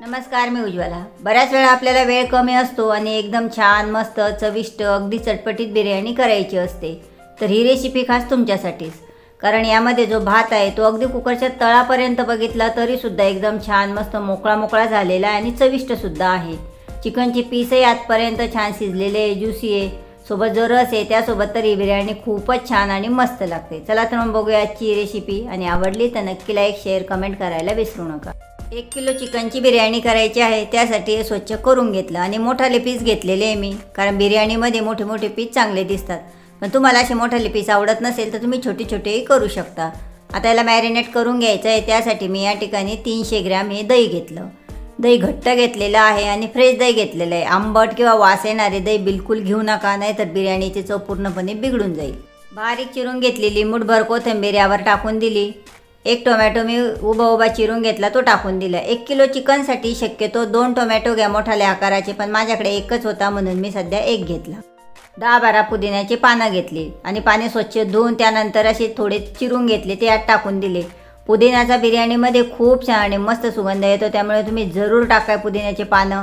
नमस्कार मी उज्ज्वला. बऱ्याच वेळा आपल्याला वेळ कमी असतो आणि एकदम छान मस्त चविष्ट अगदी चटपटीत बिर्याणी करायची असते. तर ही रेसिपी खास तुमच्यासाठीच. कारण यामध्ये जो भात आहे तो अगदी कुकरच्या तळापर्यंत बघितला तरीसुद्धा एकदम छान मस्त मोकळा मोकळा झालेला आहे आणि चविष्टसुद्धा आहे. चिकनची पीसही आजपर्यंत छान शिजलेले आहे ज्युसी आहे. सोबत जो रस आहे त्यासोबत तर ही बिर्याणी खूपच छान आणि मस्त लागते. चला तर मग बघूया आजची रेसिपी आणि आवडली तर नक्की लाईक शेअर कमेंट करायला विसरू नका. एक किलो चिकनची बिर्याणी करायची आहे त्यासाठी हे स्वच्छ करून घेतलं आणि मोठाले पीस घेतलेले आहे मी कारण बिर्याणीमध्ये मोठे मोठे पीस चांगले दिसतात. पण तुम्हाला असे मोठाले पीस आवडत नसेल तर तुम्ही छोटे छोटेही करू शकता. आता याला मॅरिनेट करून घ्यायचं आहे त्यासाठी मी या ठिकाणी तीनशे ग्रॅम हे दही घेतलं. दही घट्ट घेतलेलं आहे आणि फ्रेश दही घेतलेलं आहे. आंबट किंवा वास येणारे दही बिलकुल घेऊ नका नाही तर बिर्याणीची चव पूर्णपणे बिघडून जाईल. बारीक चिरून घेतलेली मुठभर कोथिंबीर यावर टाकून दिली. एक टोमॅटो मी उभा उभा चिरून घेतला तो टाकून दिला. एक किलो चिकनसाठी शक्यतो दोन टोमॅटो घ्या मोठाल्या आकाराचे पण माझ्याकडे एकच होता म्हणून मी सध्या एक घेतला. दहा बारा पुदिन्याची पानं घेतली आणि पाणी स्वच्छ धुवून त्यानंतर असे थोडे चिरून घेतले ते यात टाकून दिले. पुदिन्याचा बिर्याणीमध्ये खूप छान आणि मस्त सुगंध येतो त्यामुळे तुम्ही जरूर टाकाय पुदिन्याचे पानं.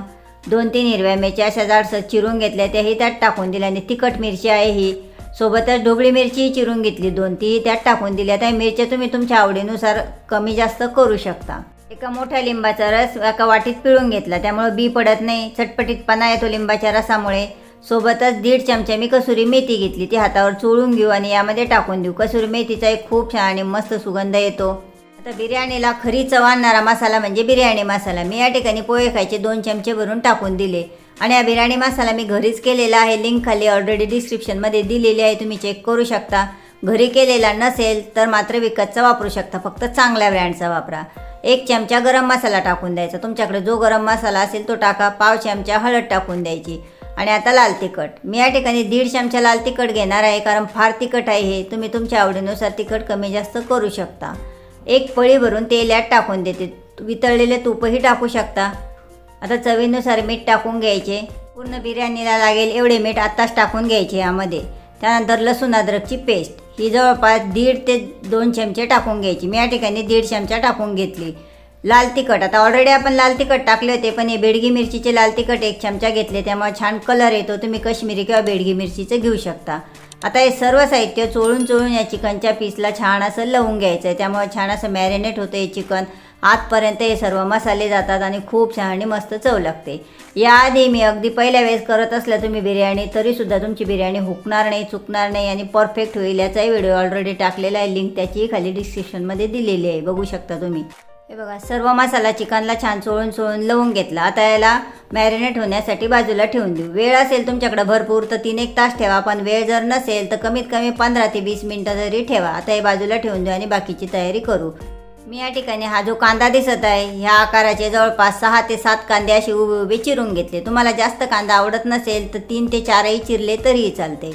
दोन तीन हिरव्या मिरच्या अशा जाडसर चिरून घेतल्या त्याही त्यात टाकून दिल्या आणि तिखट मिरची आहे ही. सोबतच ढोबळी मिरचीही चिरून घेतली दोन तीही त्यात टाकून दिली. आता मिरच्या तुम्ही तुमच्या आवडीनुसार कमी जास्त करू शकता. एका मोठ्या लिंबाचा रस एका वाटीत पिळून घेतला. त्यामुळे बी पडत नाही. चटपटीतपणा येतो लिंबाच्या रसामुळे. सोबतच दीड चमचा मी कसुरी मेथी घेतली. ती हातावर चोळून घेऊ आणि यामध्ये टाकून देऊ. कसुरी मेथीचा एक खूप छान आणि मस्त सुगंध येतो. आता बिर्याणीला खरी चव आणणारा मसाला म्हणजे बिर्याणी मसाला. मी या ठिकाणी पोहे खायचे दोन चमचे भरून टाकून दिले. आणि हा बिर्याणी मसाला मी घरीच केलेला आहे. लिंक खाली ऑलरेडी डिस्क्रिप्शनमध्ये दिलेली आहे. तुम्ही चेक करू शकता. घरी केलेला नसेल तर मात्र विकतचा वापरू शकता. फक्त चांगल्या ब्रँडचा वापरा. एक चमचा गरम मसाला टाकून द्यायचा. तुमच्याकडे जो गरम मसाला असेल तो टाका. पाव चमचा हळद टाकून द्यायची. आणि आता लाल तिखट. मी या ठिकाणी दीड चमचा लाल तिखट घेणार आहे. कारण फार तिखट आहे हे तुम्ही तुमच्या आवडीनुसार तिखट कमी जास्त करू शकता. एक पळी भरून तेल यात टाकून देते. वितळलेले तूपही टाकू शकता. आता चवीनुसार मीठ टाकून घ्यायचे. पूर्ण बिर्याणीला लागेल एवढे मीठ आत्ताच टाकून घ्यायचे यामध्ये. त्यानंतर लसूण अद्रकची पेस्ट. ही जवळपास दीड ते दोन चमचे टाकून घ्यायची. मी या ठिकाणी दीड चमचा टाकून घेतली. लाल तिखट. आता ऑलरेडी आपण लाल तिखट टाकले होते पण हे बेडगी मिरचीचे लाल तिखट एक चमचा घेतले त्यामुळे छान कलर येतो. तुम्ही कश्मीरी किंवा बेडगी मिरचीचं घेऊ शकता. आता हे सर्व साहित्य चोळून चोळून या चिकनच्या पीसला छान असं लवून घ्यायचं आहे त्यामुळे छान असं मॅरिनेट होतं हे चिकन. आतपर्यंत हे सर्व मसाले जातात आणि खूप छान आणि मस्त चव लागते. याआधी मी अगदी पहिल्या वेळेस करत असल्या तुम्ही बिर्याणी तरीसुद्धा तुमची बिर्याणी हुकणार नाही चुकणार नाही आणि परफेक्ट होईल याचाही व्हिडिओ ऑलरेडी टाकलेला आहे. लिंक त्याचीही खाली डिस्क्रिप्शनमध्ये दिलेली आहे. बघू शकता तुम्ही. हे बघा सर्व मसाला चिकनला छान चोळून चोळून लावून घेतला. आता याला मॅरिनेट होण्यासाठी बाजूला ठेवून देऊ. वेळ असेल तुमच्याकडे भरपूर तर तीन एक तास ठेवा. पण वेळ जर नसेल तर कमीत कमी पंधरा ते वीस मिनटं तरी ठेवा. आता हे बाजूला ठेवून देऊ आणि बाकीची तयारी करू. मी या ठिकाणी हा जो कांदा दिसत आहे ह्या आकाराचे जवळपास सहा ते सात कांदे असे उभे उभे चिरून घेतले. तुम्हाला जास्त कांदा आवडत नसेल तर तीन ते चारही चिरले तरीही चालते.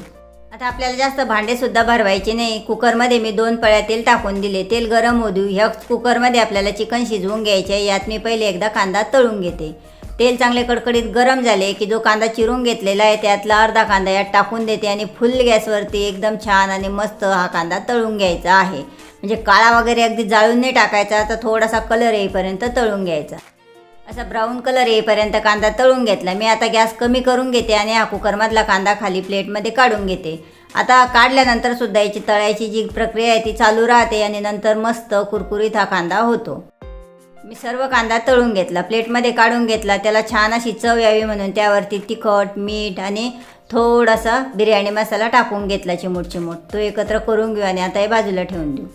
आता आपल्याला जास्त भांडेसुद्धा भरवायचे नाही. कुकरमध्ये मी दोन पळ्या तेल टाकून दिले. तेल गरम होऊ देऊ. ह्या कुकरमध्ये आपल्याला चिकन शिजवून घ्यायचे आहे. यात मी पहिले एकदा कांदा तळून घेते. तेल चांगले कडकडीत गरम झाले की जो कांदा चिरून घेतलेला आहे त्यातला अर्धा कांदा यात टाकून देते आणि फुल गॅसवरती एकदम छान आणि मस्त हा कांदा तळून घ्यायचा आहे. म्हणजे काळा वगैरे अगदी जाळून नाही टाकायचा तर थोडासा कलर येईपर्यंत तळून घ्यायचा. असा ब्राऊन कलर येईपर्यंत कांदा तळून घेतला. मी आता गॅस कमी करून घेते आणि हा कुकरमधला कांदा खाली प्लेटमध्ये काढून घेते. आता काढल्यानंतर सुद्धा याची तळायची जी प्रक्रिया आहे ती चालू राहते आणि नंतर मस्त कुरकुरीत हा कांदा होतो. मी सर्व कांदा तळून घेतला. प्लेटमध्ये काढून घेतला. त्याला छान अशी चव यावी म्हणून त्यावरती तिखट मीठ आणि थोडासा बिर्याणी मसाला टाकून घेतला चिमूट चिमूट तो एकत्र करून घेऊ आणि आता हे बाजूला ठेवून देऊ.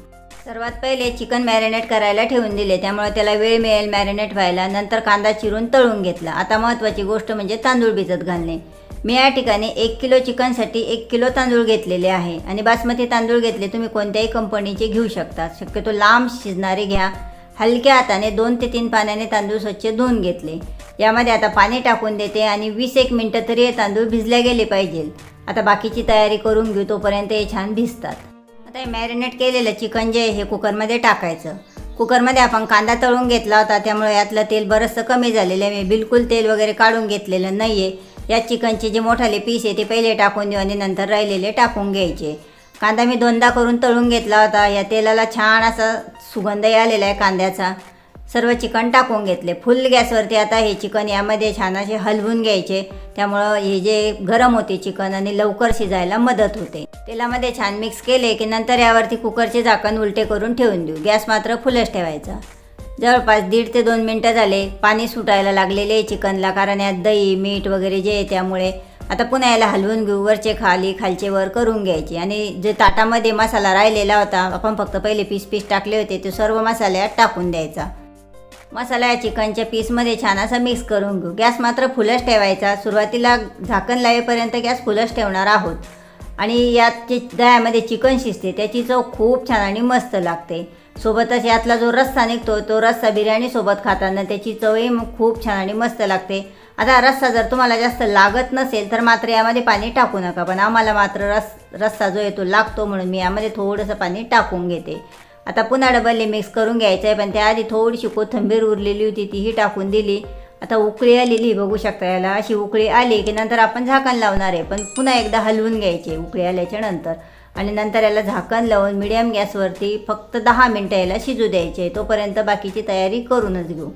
सर्वात पहिले चिकन मॅरिनेट करायला ठेवून दिले. त्यामुळे त्याला वेळ मिळेल मॅरिनेट व्हायला. नंतर कांदा चिरून तळून घेतला. आता महत्त्वाची गोष्ट म्हणजे तांदूळ भिजत घालणे. मी या ठिकाणी एक किलो चिकनसाठी एक किलो तांदूळ घेतलेले आहे. आणि बासमती तांदूळ घेतले तुम्ही कोणत्याही कंपनीचे घेऊ शकता. शक्यतो लांब शिजणारे घ्या. हलक्या हाताने दोन ते तीन पाण्याने तांदूळ स्वच्छ धुवून घेतले. यामध्ये आता पाणी टाकून देते आणि वीस एक मिनटं तरी हे तांदूळ भिजले गेले पाहिजे. आता बाकीची तयारी करून घेऊ तोपर्यंत हे छान भिजतात. आता हे मॅरिनेट केलेलं चिकन जे हे कुकरमध्ये टाकायचं. कुकरमध्ये आपण कांदा तळून घेतला होता त्यामुळे यातलं तेल बरंचसं कमी झालेलं आहे. मी बिलकुल तेल वगैरे काढून घेतलेलं नाही आहे या चिकनचे जे मोठाले पीस आहे ते पहिले टाकून देऊ आणि नंतर राहिलेले टाकून घ्यायचे. कांदा मी दोनदा करून तळून घेतला होता. या तेलाला छान असा सुगंधही आलेला आहे कांद्याचा. सर्व चिकन टाकून घेतले. फुल गॅसवरती आता हे चिकन यामध्ये छान असे हलवून घ्यायचे. त्यामुळं हे जे गरम होते चिकन आणि लवकर शिजायला मदत होते. तेलामध्ये छान मिक्स केले की नंतर यावरती कुकरचे झाकण उलटे करून ठेवून देऊ. गॅस मात्र फुलच ठेवायचा. जवळपास दीड ते दोन मिनटं झाले. पाणी सुटायला लागलेले आहे चिकनला कारण यात दही मीठ वगैरे जे आहे त्यामुळे आता पुन्हा याला हलवून घेऊ. वरचे खाली खालचे वर करून घ्यायचे. आणि जे ताटामध्ये मसाला राहिलेला होता आपण फक्त पहिले पीस पीस टाकले होते ते सर्व मसाल्यात टाकून द्यायचा. मसाला या चिकनच्या पीसमध्ये छान असा मिक्स करून घेऊ. गॅस मात्र फुलच ठेवायचा. सुरुवातीला झाकण लावेपर्यंत गॅस फुलच ठेवणार आहोत. आणि यात जे दह्यामध्ये चिकन शिजते त्याची चव खूप छान आणि मस्त लागते. सोबतच यातला जो रस्सा निघतो तो रस्सा बिर्याणीसोबत खाताना त्याची चवही मग खूप छान आणि मस्त लागते. आता रस्सा जर तुम्हाला जास्त लागत नसेल तर मात्र यामध्ये पाणी टाकू नका. पण आम्हाला मात्र रस रस्सा जो आहे तो लागतो म्हणून मी यामध्ये थोडंसं पाणी टाकून घेते. आता पुन्हा डबल मिक्स करून घ्यायचं आहे पण त्याआधी थोडीशी कोथिंबीर उरलेली होती तीही टाकून दिली. आता उकळी आलेली बघू शकता याला. अशी उकळी आली की नंतर आपण झाकण लावणार आहे पण पुन्हा एकदा हलवून घ्यायचे उकळी आल्याच्यानंतर. आणि नंतर याला झाकण लावून मिडियम गॅसवरती फक्त दहा मिनटं याला शिजू द्यायचे तोपर्यंत बाकीची तयारी करूनच घेऊ.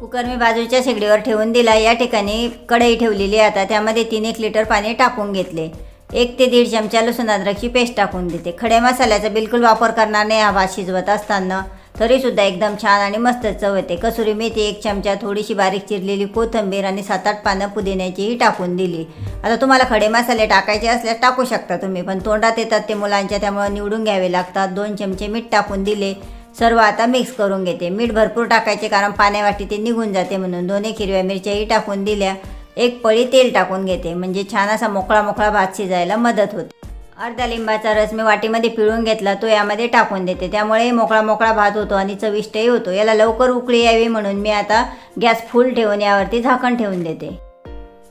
कुकर मी बाजूच्या शेगडीवर ठेवून दिला. या ठिकाणी कढई ठेवलेली आहे. आता त्यामध्ये तीन एक लिटर पाणी टाकून घेतले. एक ते दीड चमचा लसूण अद्रकची पेस्ट टाकून देते. खड्या मसाल्याचा बिलकुल वापर करणार नाही हा भात शिजवत असताना. तरीसुद्धा एकदम छान आणि मस्त चव येते. कसुरी मेथी एक चमचा थोडीशी बारीक चिरलेली कोथिंबीर आणि सात आठ पानं पुदिन्याचीही टाकून दिली. आता तुम्हाला खडे मसाले टाकायचे असल्यास टाकू शकता तुम्ही पण तोंडात येतात ते मुलांच्या त्यामुळे निवडून घ्यावे लागतात. दोन चमचे मीठ टाकून दिले. सर्व आता मिक्स करून घेते. मीठ भरपूर टाकायचे कारण पाण्यावाटी ते निघून जाते म्हणून दोन एक हिरव्या मिरच्याही टाकून दिल्या. एक पळी तेल टाकून घेते म्हणजे छान असा मोकळा मोकळा भात शिजायला मदत होते. अर्धा लिंबाचा रस मी वाटीमध्ये पिळून घेतला तो यामध्ये टाकून देते. त्यामुळे मोकळा मोकळा भात होतो आणि चविष्टही होतो. याला लवकर उकळी यावी म्हणून मी आता गॅस फुल ठेवून यावरती झाकण ठेवून देते.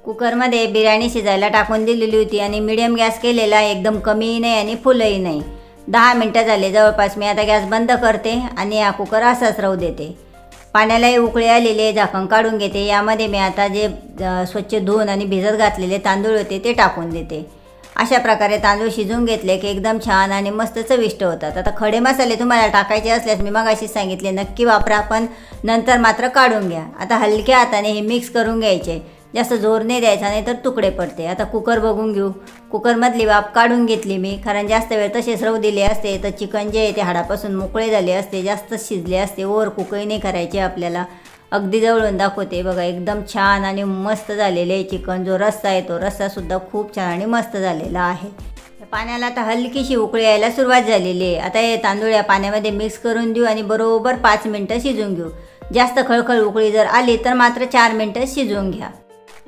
कुकरमध्ये बिर्याणी शिजायला टाकून दिलेली होती आणि मिडियम गॅस केलेला एकदम कमीही नाही आणि फुलंही नाही. दहा मिनटं झाले जवळपास मी आता गॅस बंद करते आणि हा कुकर असाच राहू देते. पाण्यालाही उकळे आलेले झाकण काढून घेते. यामध्ये मी आता जे स्वच्छ धुवून आणि भिजत घातलेले तांदूळ होते ते टाकून देते. अशा प्रकारे तांदूळ शिजवून घेतले की एकदम छान आणि मस्त चविष्ट होतात. आता खडे मसाले तुम्हाला टाकायचे असल्यास मी मगाशीच सांगितले नक्की वापरा पण नंतर मात्र काढून घ्या. आता हलक्या हाताने हे मिक्स करून घ्यायचे. जास्त जोर नाही द्यायचा नाही तर तुकडे पडते. आता कुकर बघून घेऊ. कुकरमधली वाफ काढून घेतली मी कारण जास्त वेळ तसेच राहू दिले असते तर चिकन जे आहे ते हाडापासून मोकळे झाले असते जास्त शिजले असते ओवर कुकही नाही करायचे आपल्याला. अगदी जवळून दाखवते बघा एकदम छान आणि मस्त झालेले आहे चिकन जो रस्सा आहे तो रस्सासुद्धा खूप छान आणि मस्त झालेला आहे. पाण्याला आता हलकीशी उकळी यायला सुरुवात झालेली आहे. आता हे तांदूळ या पाण्यामध्ये मिक्स करून देऊ आणि बरोबर पाच मिनटं शिजवून घेऊ. जास्त खळखळ उकळी जर आली तर मात्र चार मिनटं शिजवून घ्या.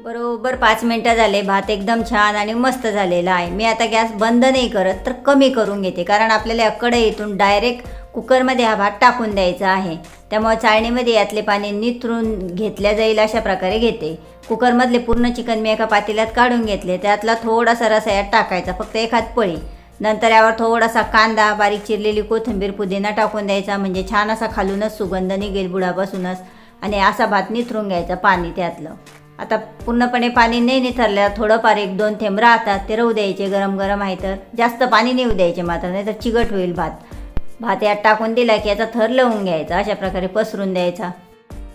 बरोबर पाच मिनटं झाले भात एकदम छान आणि मस्त झालेला आहे. मी आता गॅस बंद नाही करत तर कमी करून घेते कारण आपल्याला या कढईतून डायरेक्ट कुकरमध्ये हा भात टाकून द्यायचा आहे. त्यामुळे चाळणीमध्ये यातले पाणी निथरून घेतल्या जाईल अशा प्रकारे घेते. कुकरमधले पूर्ण चिकन मी एका पातेल्यात काढून घेतले त्यातला थोडासा रसा यात टाकायचा फक्त एखाद पळी. नंतर यावर थोडासा कांदा बारीक चिरलेली कोथिंबीर पुदिना टाकून द्यायचा म्हणजे छान असा खालूनच सुगंध निघेल बुडापासूनच. आणि असा भात निथरून घ्यायचा पाणी त्यातलं. आता पूर्णपणे पाणी नाही निथरलं थोडंफार एक दोन थेंब राहतात ते राहू द्यायचे गरम गरम आहे तर. जास्त पाणी नाही द्यायचे मात्र नाही तर चिकट होईल भात. भात यात टाकून दिला की याचा थर लावून घ्यायचा अशा प्रकारे पसरून द्यायचा.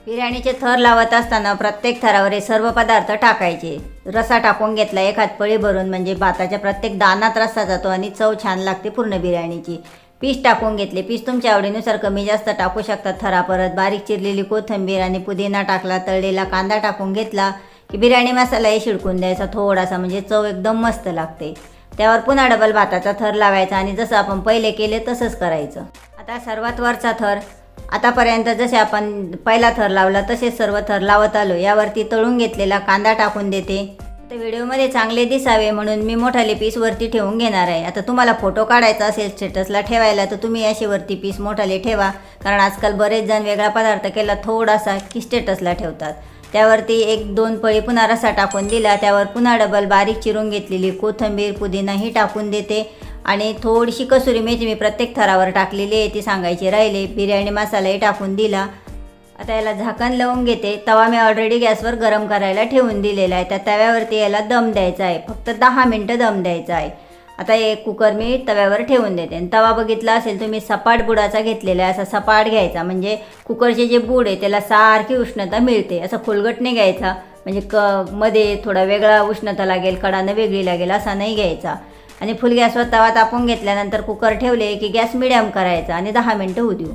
बिर्याणीचे थर लावत असताना प्रत्येक थरावर हे सर्व पदार्थ टाकायचे. रसा टाकून घेतला एखाद पळी भरून म्हणजे भाताच्या प्रत्येक दानात रस्सा जातो आणि चव छान लागते पूर्ण बिर्याणीची. पीस टाकून घेतले. पीस तुमच्या आवडीनुसार कमी जास्त टाकू शकतात थरा परत बारीक चिरलेली कोथिंबीर आणि पुदिना टाकला तळलेला कांदा टाकून घेतला की बिर्याणी मसालाही शिडकून द्यायचा. थोडासा म्हणजे चव एकदम मस्त लागते. त्यावर पुन्हा डबल भाताचा थर लावायचा आणि जसं आपण पहिले केले तसंच करायचं. आता सर्वात वरचा थर. आतापर्यंत जसे आपण पहिला थर लावला तसेच सर्व थर लावत आलो. यावरती तळून घेतलेला कांदा टाकून देते. तर व्हिडिओमध्ये चांगले दिसावे म्हणून मी मोठाले पीस वरती ठेवून घेणार आहे. आता तुम्हाला फोटो काढायचा असेल स्टेटसला ठेवायला तर तुम्ही असे वरती पीस मोठाले ठेवा. कारण आजकाल बरेच जण वेगळा पदार्थ केला थोडासा की स्टेटसला ठेवतात. त्यावरती एक दोन पळी पुन्हा रसा टाकून दिला. त्यावर पुन्हा डबल बारीक चिरून घेतलेली कोथिंबीर पुदिनाही टाकून देते. आणि थोडीशी कसुरी मेथी मी प्रत्येक थरावर टाकलेली आहे ती सांगायची राहिले. बिर्याणी मसालाही टाकून दिला. आता याला झाकण लावून घेते. तवा मी ऑलरेडी गॅसवर गरम करायला ठेवून दिलेला आहे. त्या तव्यावरती याला दम द्यायचा आहे. फक्त दहा मिनटं दम द्यायचा आहे. आता एक कुकर मी तव्यावर ठेवून देते. आणि तवा बघितला असेल तुम्ही सपाट बुडाचा घेतलेला आहे. असा सपाट घ्यायचा. म्हणजे कुकरचे जे बूड आहे त्याला सारखी उष्णता मिळते. असं खोलगट नाही घ्यायचा. म्हणजे क मध्ये थोडा वेगळा उष्णता लागेल कडानं वेगळी लागेल असा नाही घ्यायचा. आणि फुल गॅसवर तवा तापून घेतल्यानंतर कुकर ठेवले की गॅस मिडियम करायचा. आणि दहा मिनटं होऊ देऊ.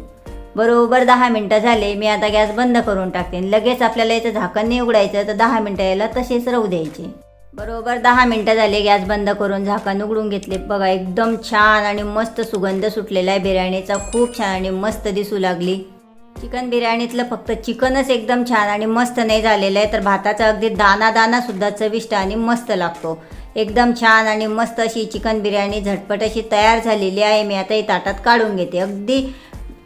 बरोबर दहा मिनटं झाले मी आता गॅस बंद करून टाकते. लगेच आपल्याला याचं झाकण नाही उघडायचं तर दहा मिनटं याला तसेच राहू द्यायचे. बरोबर दहा मिनटं झाले गॅस बंद करून झाकण उघडून घेतले. बघा एकदम छान आणि मस्त सुगंध सुटलेला आहे बिर्याणीचा. खूप छान आणि मस्त दिसू लागली. चिकन बिर्याणीतलं फक्त चिकनच एकदम छान आणि मस्त नाही झालेलं आहे तर भाताचा अगदी दाना दानासुद्धा चविष्ट आणि मस्त लागतो. एकदम छान आणि मस्त अशी चिकन बिर्याणी झटपट अशी तयार झालेली आहे. मी आता ही ताटात काढून घेते. अगदी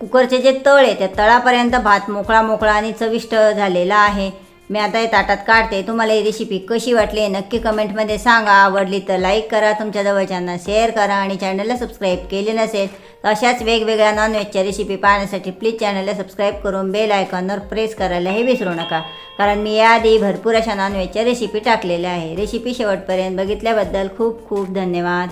कुकरचे जे तळ आहे त्या तळापर्यंत भात मोकळा मोकळा आणि चविष्ट झालेला आहे. मी आता हे ताटात काढते. तुम्हाला ही रेसिपी कशी वाटली आहे नक्की कमेंटमध्ये सांगा. आवडली तर लाईक करा. तुमच्या जवळच्यांना शेअर करा आणि चॅनलला सबस्क्राईब केले नसेल तर अशाच वेगवेगळ्या नॉनव्हेजच्या रेसिपी पाहण्यासाठी प्लीज चॅनलला सबस्क्राईब करून बेल आयकॉनवर प्रेस करायला हे विसरू नका. कारण मी याआधी भरपूर अशा नॉनव्हेजच्या रेसिपी टाकलेल्या आहे रेसिपी शेवटपर्यंत बघितल्याबद्दल खूप खूप धन्यवाद.